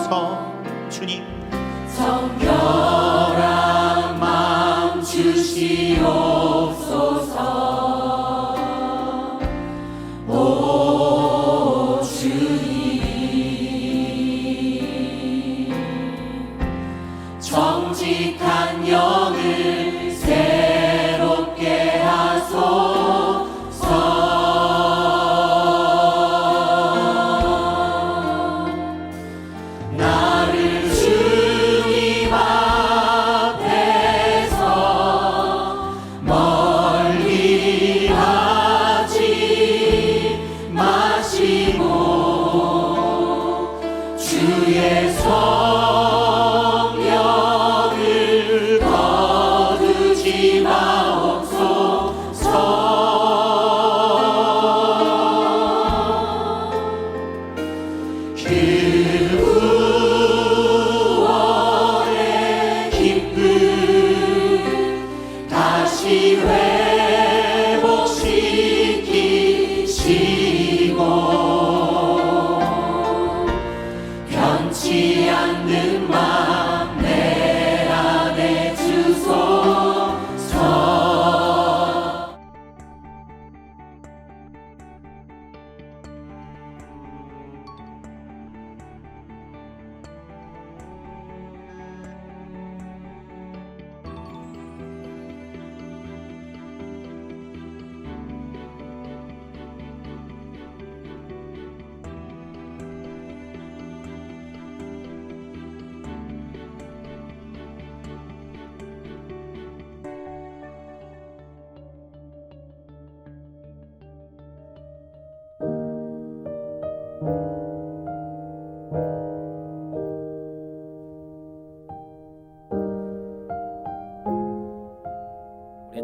주시옵소서 주님. 정결한 맘 주시옵소서. 오 주님. 정직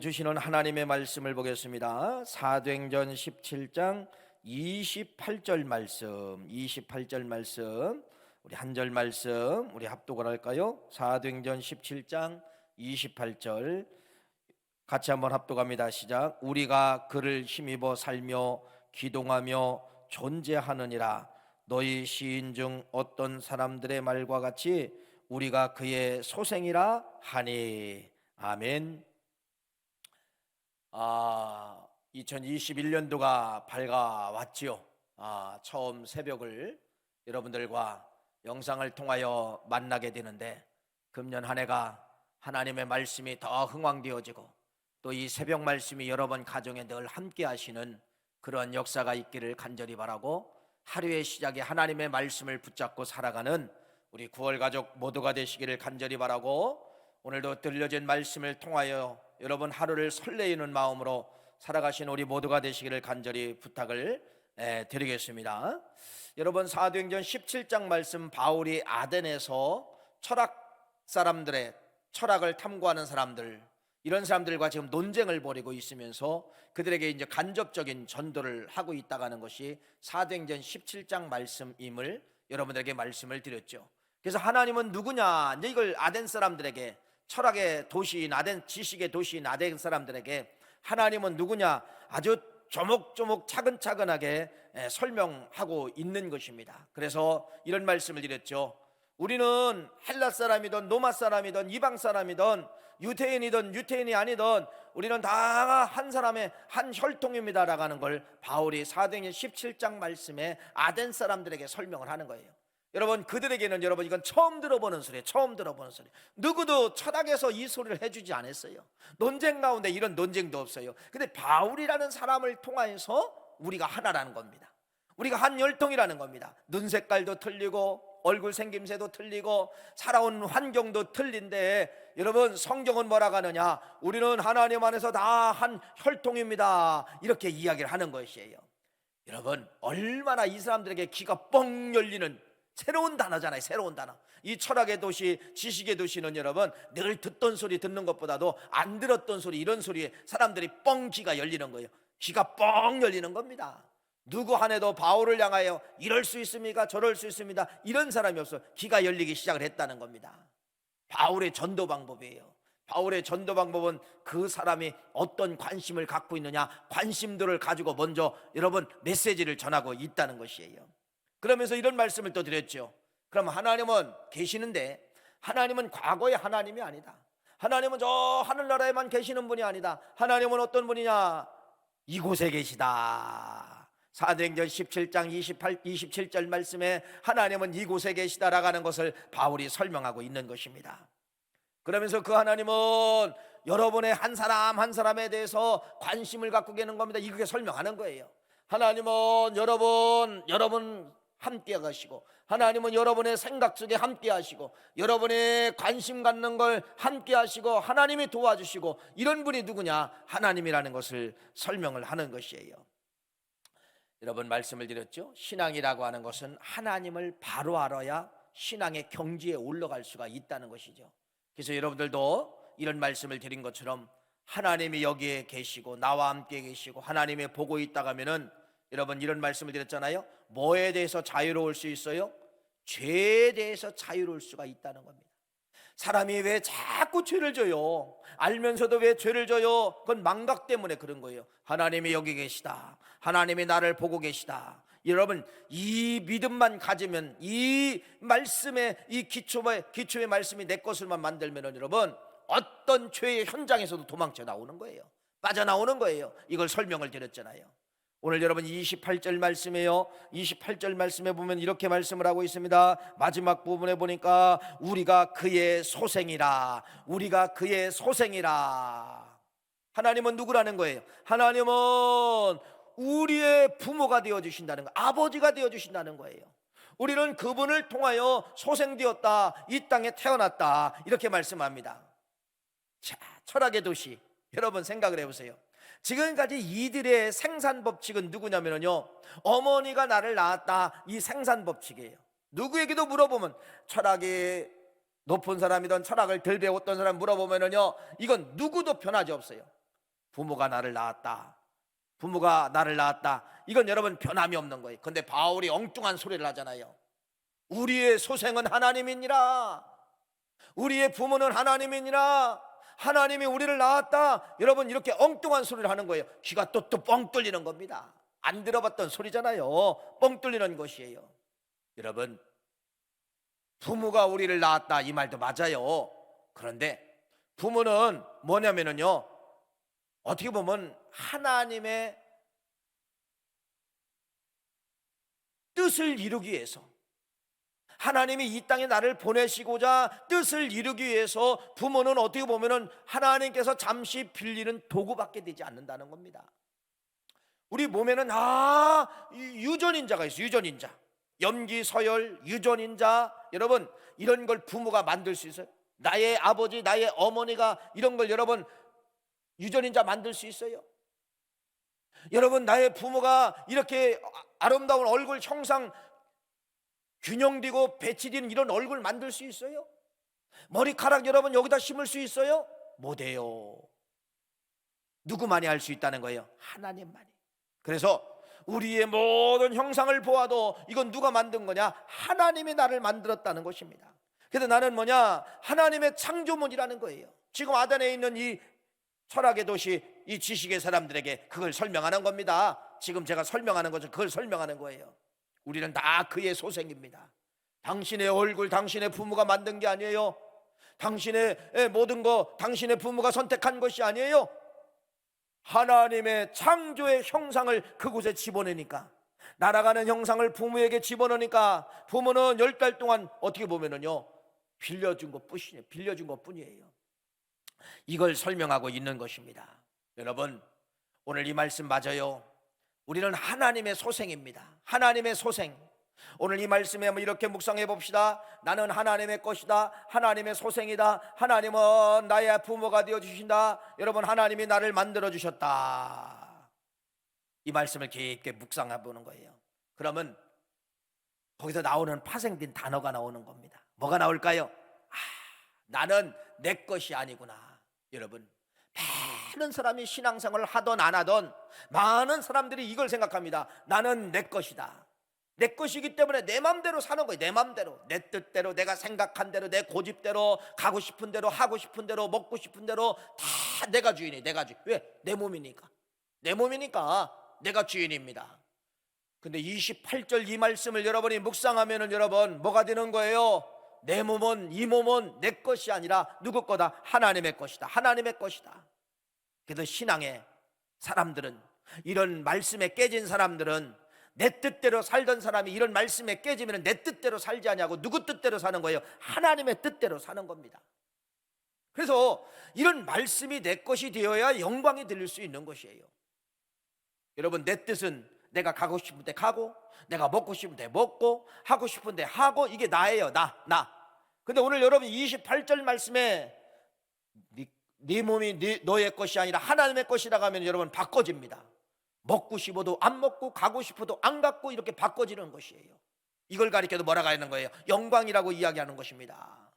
주시는 하나님의 말씀을 보겠습니다. 사도행전 17장 28절 말씀, 28절 말씀, 우리 한 절 말씀, 우리 합독을 할까요? 사도행전 17장 28절 같이 한번 합독합니다. 시작. 우리가 그를 힘입어 살며 기동하며 존재하느니라. 너희 시인 중 어떤 사람들의 말과 같이 우리가 그의 소생이라 하니. 아멘. 아, 2021년도가 밝아왔지요. 아, 처음 새벽을 여러분들과 영상을 통하여 만나게 되는데 금년 한 해가 하나님의 말씀이 더 흥왕되어지고 또 이 새벽 말씀이 여러분 가정에 늘 함께 하시는 그런 역사가 있기를 간절히 바라고 하루의 시작에 하나님의 말씀을 붙잡고 살아가는 우리 9월 가족 모두가 되시기를 간절히 바라고 오늘도 들려진 말씀을 통하여 여러분 하루를 설레이는 마음으로 살아가신 우리 모두가 되시기를 간절히 부탁을 에, 드리겠습니다. 여러분 사도행전 17장 말씀 바울이 아덴에서 철학 사람들의 철학을 탐구하는 사람들 이런 사람들과 지금 논쟁을 벌이고 있으면서 그들에게 이제 간접적인 전도를 하고 있다가는 것이 사도행전 17장 말씀임을 여러분들에게 말씀을 드렸죠. 그래서 하나님은 누구냐? 이제 이걸 아덴 사람들에게 철학의 도시인 아덴 지식의 도시인 아덴 사람들에게 하나님은 누구냐? 아주 조목조목 차근차근하게 에, 설명하고 있는 것입니다. 그래서 이런 말씀을 드렸죠. 우리는 헬라 사람이든 노마 사람이든 이방 사람이든 유태인이든 유태인이 아니든 우리는 다 한 사람의 한 혈통입니다라고 하는 걸 바울이 사도행전 17장 말씀에 아덴 사람들에게 설명을 하는 거예요. 여러분 그들에게는 여러분 이건 처음 들어보는 소리, 처음 들어보는 소리. 누구도 철학에서 이 소리를 해주지 않았어요. 논쟁 가운데 이런 논쟁도 없어요. 근데 바울이라는 사람을 통하여서 우리가 하나라는 겁니다. 우리가 한 혈통이라는 겁니다. 눈 색깔도 틀리고 얼굴 생김새도 틀리고 살아온 환경도 틀린데 여러분 성경은 뭐라고 하느냐? 우리는 하나님 안에서 다 한 혈통입니다. 이렇게 이야기를 하는 것이에요. 여러분 얼마나 이 사람들에게 귀가 뻥 열리는 새로운 단어잖아요. 새로운 단어. 이 철학의 도시, 지식의 도시는 여러분 늘 듣던 소리 듣는 것보다도 안 들었던 소리 이런 소리에 사람들이 뻥 귀가 열리는 거예요. 귀가 뻥 열리는 겁니다. 누구 한 해도 바울을 향하여 이럴 수 있습니까? 저럴 수 있습니다. 이런 사람이 없어. 귀가 열리기 시작을 했다는 겁니다. 바울의 전도 방법이에요. 바울의 전도 방법은 그 사람이 어떤 관심을 갖고 있느냐, 관심들을 가지고 먼저 여러분 메시지를 전하고 있다는 것이에요. 그러면서 이런 말씀을 또 드렸죠. 그럼 하나님은 계시는데 하나님은 과거의 하나님이 아니다. 하나님은 저 하늘나라에만 계시는 분이 아니다. 하나님은 어떤 분이냐? 이곳에 계시다. 사도행전 17장 28, 27절 말씀에 하나님은 이곳에 계시다라고 하는 것을 바울이 설명하고 있는 것입니다. 그러면서 그 하나님은 여러분의 한 사람 한 사람에 대해서 관심을 갖고 계는 겁니다. 이렇게 설명하는 거예요. 하나님은 여러분 여러분 함께 가시고 하나님은 여러분의 생각 속에 함께 하시고 여러분의 관심 갖는 걸 함께 하시고 하나님이 도와주시고 이런 분이 누구냐? 하나님이라는 것을 설명을 하는 것이에요. 여러분 말씀을 드렸죠. 신앙이라고 하는 것은 하나님을 바로 알아야 신앙의 경지에 올라갈 수가 있다는 것이죠. 그래서 여러분들도 이런 말씀을 드린 것처럼 하나님이 여기에 계시고 나와 함께 계시고 하나님이 보고 있다가 하면은 여러분 이런 말씀을 드렸잖아요. 뭐에 대해서 자유로울 수 있어요? 죄에 대해서 자유로울 수가 있다는 겁니다. 사람이 왜 자꾸 죄를 져요? 알면서도 왜 죄를 져요? 그건 망각 때문에 그런 거예요. 하나님이 여기 계시다. 하나님이 나를 보고 계시다. 여러분 이 믿음만 가지면 이 말씀의 이 기초의 기초의 말씀이 내 것을만 만들면은 여러분 어떤 죄의 현장에서도 도망쳐 나오는 거예요. 빠져나오는 거예요. 이걸 설명을 드렸잖아요. 오늘 여러분 28절 말씀에요. 28절 말씀에 보면 이렇게 말씀을 하고 있습니다. 마지막 부분에 보니까 우리가 그의 소생이라. 우리가 그의 소생이라. 하나님은 누구라는 거예요? 하나님은 우리의 부모가 되어 주신다는 거. 아버지가 되어 주신다는 거예요. 우리는 그분을 통하여 소생되었다. 이 땅에 태어났다. 이렇게 말씀합니다. 자, 철학의 도시. 여러분 생각을 해 보세요. 지금까지 이들의 생산 법칙은 누구냐면요. 어머니가 나를 낳았다. 이 생산 법칙이에요. 누구에게도 물어보면 철학의 높은 사람이든 철학을 덜 배웠던 사람 물어보면은요, 이건 누구도 변하지 없어요. 부모가 나를 낳았다. 부모가 나를 낳았다. 이건 여러분 변함이 없는 거예요. 근데 바울이 엉뚱한 소리를 하잖아요. 우리의 소생은 하나님이니라. 우리의 부모는 하나님이니라. 하나님이 우리를 낳았다. 여러분 이렇게 엉뚱한 소리를 하는 거예요. 귀가 또 또 뻥 뚫리는 겁니다. 안 들어봤던 소리잖아요. 뻥 뚫리는 것이에요. 여러분 부모가 우리를 낳았다 이 말도 맞아요. 그런데 부모는 뭐냐면은요. 어떻게 보면 하나님의 뜻을 이루기 위해서 하나님이 이 땅에 나를 보내시고자 뜻을 이루기 위해서 부모는 어떻게 보면은 하나님께서 잠시 빌리는 도구밖에 되지 않는다는 겁니다. 우리 몸에는 아이 유전인자가 있어요. 유전인자. 염기, 서열, 유전인자. 여러분 이런 걸 부모가 만들 수 있어요. 나의 아버지, 나의 어머니가 이런 걸 여러분 유전인자 만들 수 있어요. 여러분 나의 부모가 이렇게 아름다운 얼굴 형상 균형되고 배치되는 이런 얼굴 만들 수 있어요? 머리카락 여러분 여기다 심을 수 있어요? 못해요. 누구만이 할 수 있다는 거예요? 하나님만이. 그래서 우리의 모든 형상을 보아도 이건 누가 만든 거냐? 하나님이 나를 만들었다는 것입니다. 그래서 나는 뭐냐? 하나님의 창조물이라는 거예요. 지금 아덴에 있는 이 철학의 도시, 이 지식의 사람들에게 그걸 설명하는 겁니다. 지금 제가 설명하는 것은 그걸 설명하는 거예요. 우리는 다 그의 소생입니다. 당신의 얼굴, 당신의 부모가 만든 게 아니에요. 당신의 모든 거, 당신의 부모가 선택한 것이 아니에요. 하나님의 창조의 형상을 그곳에 집어넣으니까 날아가는 형상을 부모에게 집어넣으니까 부모는 열 달 동안 어떻게 보면은요 빌려준 것 뿐이에요. 빌려준 것 뿐이에요. 이걸 설명하고 있는 것입니다. 여러분 오늘 이 말씀 맞아요. 우리는 하나님의 소생입니다. 하나님의 소생. 오늘 이 말씀에 한번 이렇게 묵상해 봅시다. 나는 하나님의 것이다. 하나님의 소생이다. 하나님은 나의 부모가 되어 주신다. 여러분 하나님이 나를 만들어 주셨다. 이 말씀을 깊게 묵상해 보는 거예요. 그러면 거기서 나오는 파생된 단어가 나오는 겁니다. 뭐가 나올까요? 아, 나는 내 것이 아니구나. 여러분 많은 사람이 신앙생활을 하던 안 하던 많은 사람들이 이걸 생각합니다. 나는 내 것이다. 내 것이기 때문에 내 맘대로 사는 거예요. 내 맘대로. 내 뜻대로, 내가 생각한 대로, 내 고집대로, 가고 싶은 대로, 하고 싶은 대로, 먹고 싶은 대로 다 내가 주인이, 내가 주인. 왜? 내 몸이니까. 내 몸이니까 내가 주인입니다. 근데 28절 이 말씀을 여러분이 묵상하면은 여러분 뭐가 되는 거예요? 내 몸은 이 몸은 내 것이 아니라 누구 거다? 하나님의 것이다. 하나님의 것이다. 그래서 신앙의 사람들은 이런 말씀에 깨진 사람들은 내 뜻대로 살던 사람이 이런 말씀에 깨지면 내 뜻대로 살지 않냐고 누구 뜻대로 사는 거예요? 하나님의 뜻대로 사는 겁니다. 그래서 이런 말씀이 내 것이 되어야 영광이 들릴 수 있는 것이에요. 여러분 내 뜻은 내가 가고 싶은 데 가고 내가 먹고 싶은 데 먹고 하고 싶은 데 하고 이게 나예요. 나 나. 근데 오늘 여러분 28절 말씀에 네, 네 몸이 네, 너의 것이 아니라 하나님의 것이라고 하면 여러분 바꿔집니다. 먹고 싶어도 안 먹고 가고 싶어도 안 갖고 이렇게 바꿔지는 것이에요. 이걸 가리켜도 뭐라고 하는 거예요? 영광이라고 이야기하는 것입니다.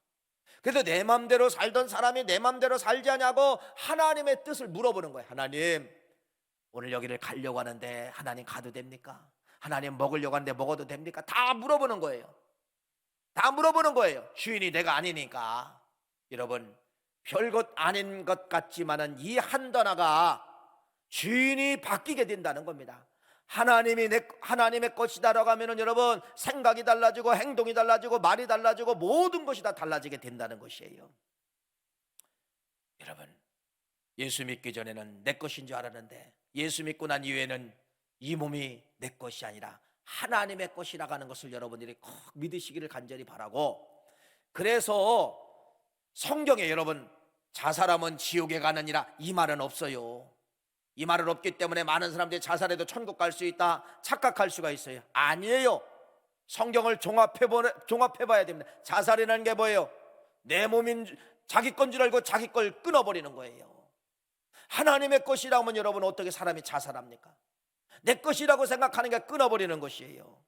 그래서 내 맘대로 살던 사람이 내 맘대로 살지 않냐고 하나님의 뜻을 물어보는 거예요. 하나님, 오늘 여기를 가려고 하는데 하나님 가도 됩니까? 하나님 먹으려고 하는데 먹어도 됩니까? 다 물어보는 거예요. 다 물어보는 거예요. 주인이 내가 아니니까. 여러분, 별것 아닌 것 같지만은 이 한단화가 주인이 바뀌게 된다는 겁니다. 하나님이 내 하나님의 것이다라고 하면은 여러분 생각이 달라지고 행동이 달라지고 말이 달라지고 모든 것이 다 달라지게 된다는 것이에요. 여러분 예수 믿기 전에는 내 것인 줄 알았는데 예수 믿고 난 이후에는 이 몸이 내 것이 아니라 하나님의 것이라고 하는 것을 여러분들이 꼭 믿으시기를 간절히 바라고 그래서 성경에 여러분 자살하면 지옥에 가느니라 이 말은 없어요. 이 말은 없기 때문에 많은 사람들이 자살해도 천국 갈 수 있다 착각할 수가 있어요. 아니에요. 성경을 종합해 보 종합해 봐야 됩니다. 자살이라는 게 뭐예요? 내 몸인 줄- 자기 건 줄 알고 자기 걸 끊어 버리는 거예요. 하나님의 것이라면 여러분 어떻게 사람이 자살합니까? 내 것이라고 생각하는 게 끊어 버리는 것이에요.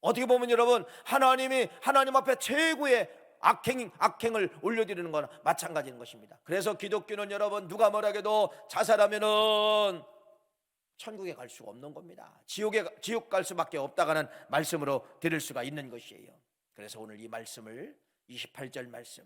어떻게 보면 여러분 하나님이 하나님 앞에 최고의 악행 악행을 올려드리는 거나 마찬가지인 것입니다. 그래서 기독교는 여러분 누가 뭐라해도 자살하면은 천국에 갈 수가 없는 겁니다. 지옥에 지옥 갈 수밖에 없다가는 말씀으로 드릴 수가 있는 것이에요. 그래서 오늘 이 말씀을 28절 말씀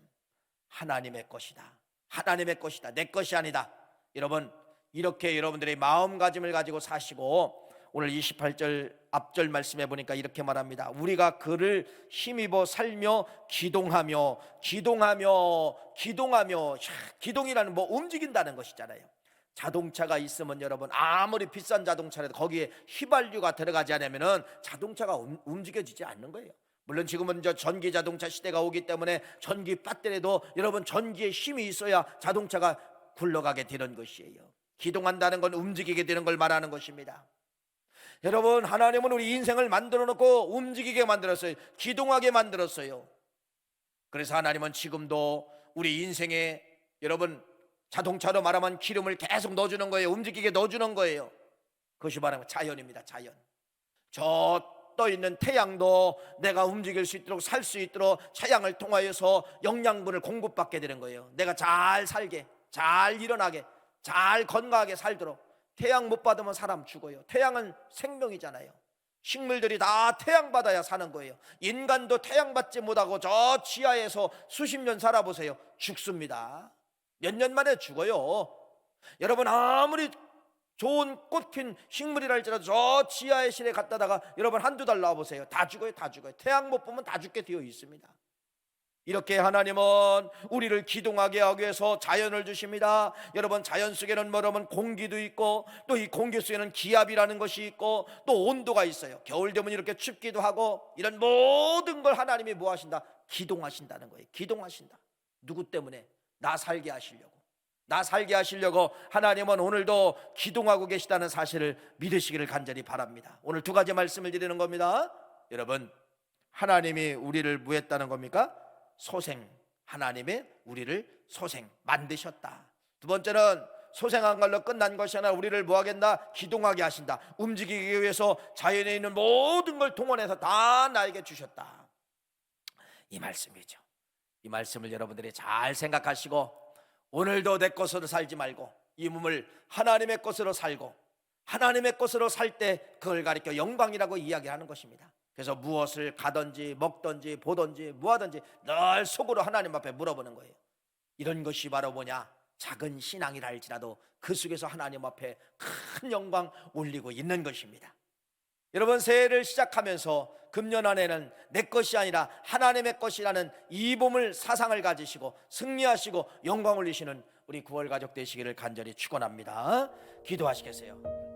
하나님의 것이다. 하나님의 것이다. 내 것이 아니다. 여러분 이렇게 여러분들의 마음가짐을 가지고 사시고 오늘 28절 앞절 말씀해 보니까 이렇게 말합니다. 우리가 그를 힘입어 살며 기동하며 기동하며 기동하며 샤, 기동이라는 뭐 움직인다는 것이잖아요. 자동차가 있으면 여러분 아무리 비싼 자동차라도 거기에 휘발유가 들어가지 않으면은 자동차가 움- 움직여지지 않는 거예요. 물론 지금은 저 전기 자동차 시대가 오기 때문에 전기 배터리도 여러분 전기에 힘이 있어야 자동차가 굴러가게 되는 것이에요. 기동한다는 건 움직이게 되는 걸 말하는 것입니다. 여러분 하나님은 우리 인생을 만들어 놓고 움직이게 만들었어요. 기동하게 만들었어요. 그래서 하나님은 지금도 우리 인생에 여러분 자동차로 말하면 기름을 계속 넣어주는 거예요. 움직이게 넣어주는 거예요. 그것이 말하면 자연입니다. 자연. 저 떠 있는 태양도 내가 움직일 수 있도록 살 수 있도록 태양을 통하여서 영양분을 공급받게 되는 거예요. 내가 잘 살게, 잘 일어나게, 잘 건강하게 살도록 태양 못 받으면 사람 죽어요. 태양은 생명이잖아요. 식물들이 다 태양 받아야 사는 거예요. 인간도 태양 받지 못하고 저 지하에서 수십 년 살아보세요. 죽습니다. 몇 년 만에 죽어요. 여러분 아무리 좋은 꽃핀 식물이라 할지라도 저 지하의 실에 갖다다가 여러분 한두 달 나와보세요. 다 죽어요, 다 죽어요. 태양 못 보면 다 죽게 되어 있습니다. 이렇게 하나님은 우리를 기동하게 하기 위해서 자연을 주십니다. 여러분 자연 속에는 뭐라면 공기도 있고 또 이 공기 속에는 기압이라는 것이 있고 또 온도가 있어요. 겨울 되면 이렇게 춥기도 하고 이런 모든 걸 하나님이 뭐 하신다? 기동하신다는 거예요. 기동하신다. 누구 때문에? 나 살게 하시려고. 나 살게 하시려고 하나님은 오늘도 기동하고 계시다는 사실을 믿으시기를 간절히 바랍니다. 오늘 두 가지 말씀을 드리는 겁니다. 여러분, 하나님이 우리를 뭐 했다는 겁니까? 소생. 하나님의 우리를 소생 만드셨다. 두 번째는 소생한 걸로 끝난 것이 아니라 우리를 뭐 하겠나? 기동하게 하신다. 움직이기 위해서 자연에 있는 모든 걸 동원해서 다 나에게 주셨다. 이 말씀이죠. 이 말씀을 여러분들이 잘 생각하시고 오늘도 내 것으로 살지 말고 이 몸을 하나님의 것으로 살고 하나님의 것으로 살 때 그걸 가리켜 영광이라고 이야기하는 것입니다. 그래서 무엇을 가든지 먹든지 보든지 뭐하든지 늘 속으로 하나님 앞에 물어보는 거예요. 이런 것이 바로 뭐냐? 작은 신앙이라 할지라도 그 속에서 하나님 앞에 큰 영광 올리고 있는 것입니다. 여러분 새해를 시작하면서 금년 안에는 내 것이 아니라 하나님의 것이라는 이 몸을 사상을 가지시고 승리하시고 영광 올리시는 우리 구월 가족 되시기를 간절히 축원합니다. 기도하시겠어요.